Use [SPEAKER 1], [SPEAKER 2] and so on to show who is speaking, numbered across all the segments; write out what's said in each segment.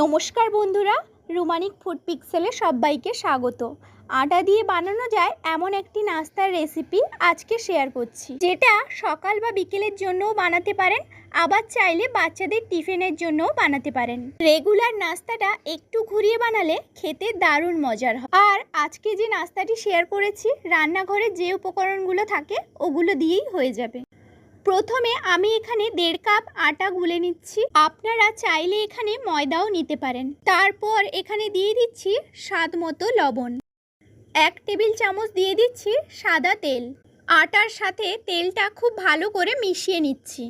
[SPEAKER 1] নমস্কার বন্ধুরা, রোমানিক ফুড পিক্সেলে সবাইকে স্বাগত। আটা দিয়ে বানানো যায় এমন একটি নাস্তার রেসিপি আজকে শেয়ার করছি। যেটা সকাল বা বিকেলের জন্যও বানাতে পারেন, আবার চাইলে বাচ্চাদের টিফিনের জন্যও বানাতে পারেন। রেগুলার নাস্তাটা একটু ঘুরিয়ে বানালে খেতে দারুণ মজার হয়। আর আজকে যে নাস্তাটি শেয়ার করেছি, রান্নাঘরে যে উপকরণগুলো থাকে, ওগুলো দিয়েই হয়ে যাবে। প্রথমে আমি এখানে দেড় কাপ আটা গুলে নিচ্ছি। আপনারা চাইলে এখানে ময়দাও নিতে পারেন। তারপর এখানে দিয়ে দিচ্ছি স্বাদ মতো লবণ। এক টেবিল চামচ দিয়ে দিচ্ছি সাদা তেল। আটার সাথে তেলটা খুব ভালো করে মিশিয়ে নিচ্ছি।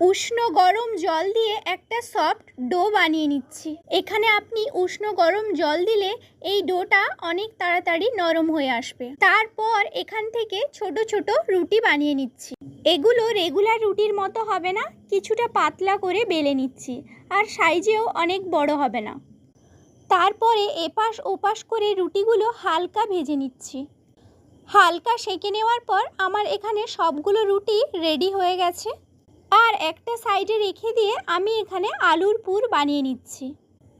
[SPEAKER 1] উষ্ণ গরম জল দিয়ে একটা সফট ডো বানিয়ে নিচ্ছি। এখানে আপনি উষ্ণ গরম জল দিলে এই ডোটা অনেক তাড়াতাড়ি নরম হয়ে আসবে। তারপর এখান থেকে ছোট ছোট রুটি বানিয়ে নিচ্ছি। এগুলো রেগুলার রুটির মতো হবে না, কিছুটা পাতলা করে বেলে নিচ্ছি, আর সাইজেও অনেক বড় হবে না। তারপরে এপাশ ওপাশ করে রুটিগুলো হালকা ভেজে নিচ্ছি। হালকা সেঁকে নেওয়ার পর আমার এখানে সবগুলো রুটি রেডি হয়ে গেছে। আর একটা সাইডে রেখে দিয়ে আমি এখানে আলুর পুর বানিয়ে নিচ্ছি।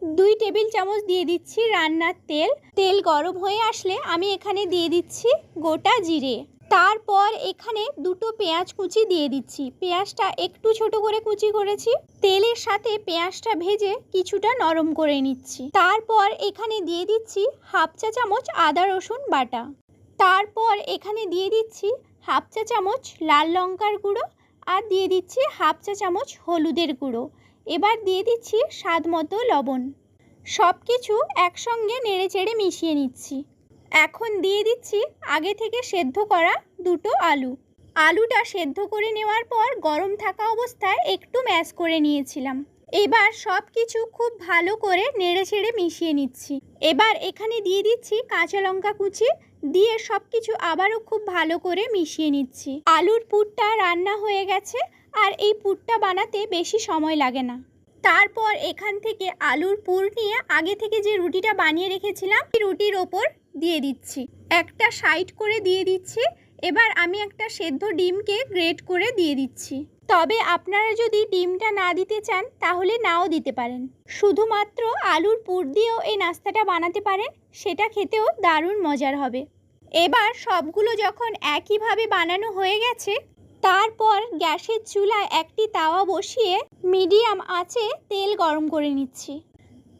[SPEAKER 1] দুই টেবিল চামচ দিয়ে দিচ্ছি রান্নার তেল। তেল গরম হয়ে আসলে আমি এখানে দিয়ে দিচ্ছি গোটা জিরে। তারপর এখানে দুটো পেঁয়াজ কুচি দিয়ে দিচ্ছি। পেঁয়াজটা একটু ছোট করে কুচি করেছি। তেলের সাথে পেঁয়াজটা ভেজে কিছুটা নরম করে নিচ্ছি। তারপর এখানে দিয়ে দিচ্ছি হাফ চা চামচ আদা রসুন বাটা। তারপর এখানে দিয়ে দিচ্ছি হাফ চা চামচ লাল লঙ্কার গুঁড়ো আর দিয়ে দিচ্ছি হাফ চা চামচ হলুদের গুঁড়ো। এবার দিয়ে দিচ্ছি স্বাদ মতো লবণ। সব কিছু একসঙ্গে নেড়ে চেড়ে মিশিয়ে নিচ্ছি। এখন দিয়ে দিচ্ছি আগে থেকে সেদ্ধ করা দুটো আলু। আলুটা সেদ্ধ করে নেওয়ার পর গরম থাকা অবস্থায় একটু ম্যাশ করে নিয়েছিলাম। এবার সব কিছু খুব ভালো করে নেড়ে ছেড়ে মিশিয়ে নিচ্ছি। এবার এখানে দিয়ে দিচ্ছি কাঁচা লঙ্কা কুচি দিয়ে সব কিছু আবারও খুব ভালো করে মিশিয়ে নিচ্ছি। আলুর পুরটা রান্না হয়ে গেছে আর এই পুরটা বানাতে বেশি সময় লাগে না। তারপর এখান থেকে আলুর পুর নিয়ে আগে থেকে যে রুটিটা বানিয়ে রেখেছিলাম রুটির ওপর দিয়ে দিচ্ছি। একটা সাইড করে দিয়ে দিচ্ছি এবার আমি একটা সেদ্ধ ডিমকে গ্রেট করে দিয়ে দিচ্ছি। তবে আপনারা যদি ডিমটা না দিতে চান, তাহলে নাও দিতে পারেন। শুধুমাত্র আলুর পুর দিয়েও এই নাস্তাটা বানাতে পারেন, সেটা খেতেও দারুণ মজার হবে। এবার সবগুলো যখন একইভাবে বানানো হয়ে গেছে, তারপর গ্যাসের চুলায় একটি তাওয়া বসিয়ে মিডিয়াম আঁচে তেল গরম করে নিচ্ছি।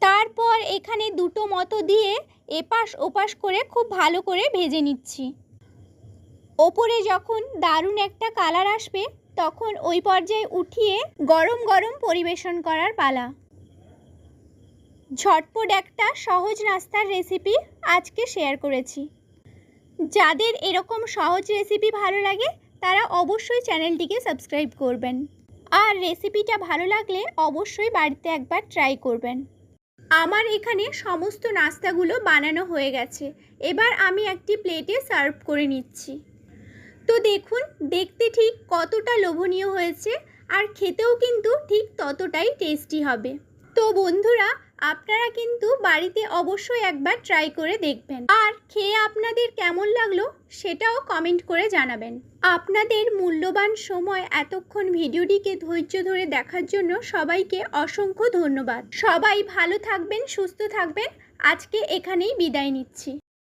[SPEAKER 1] তারপর এখানে দুটো মতো দিয়ে এপাশ ওপাশ করে খুব ভালো করে ভেজে নিচ্ছি। ওপরে যখন দারুণ একটা কালার আসবে, তখন ওই পর্যায়ে উঠিয়ে গরম গরম পরিবেশন করার পালা। ঝটপট একটা সহজ নাস্তার রেসিপি আজকে শেয়ার করেছি। যাদের এরকম সহজ রেসিপি ভালো লাগে, তারা অবশ্যই চ্যানেলটিকে সাবস্ক্রাইব করবেন। আর রেসিপিটা ভালো লাগলে অবশ্যই বাড়িতে একবার ট্রাই করবেন। আমার এখানে সমস্ত নাস্তাগুলো বানানো হয়ে গেছে। এবার আমি একটি প্লেটে সার্ভ করে নিচ্ছি। তো দেখুন, দেখতে ঠিক কতটা লোভনীয় হয়েছে আর খেতেও কিন্তু ঠিক ততটাই টেস্টি হবে। তো বন্ধুরা, আপনারা কিন্তু বাড়িতে অবশ্যই একবার ট্রাই করে দেখবেন। আর খেয়ে আপনাদের কেমন লাগল সেটাও কমেন্ট করে জানাবেন। আপনাদের মূল্যবান সময় এতক্ষণ ভিডিওটিকে ধৈর্য ধরে দেখার জন্য সবাইকে অসংখ্য ধন্যবাদ। সবাই ভালো থাকবেন, সুস্থ থাকবেন। আজকে এখানেই বিদায় নিচ্ছি।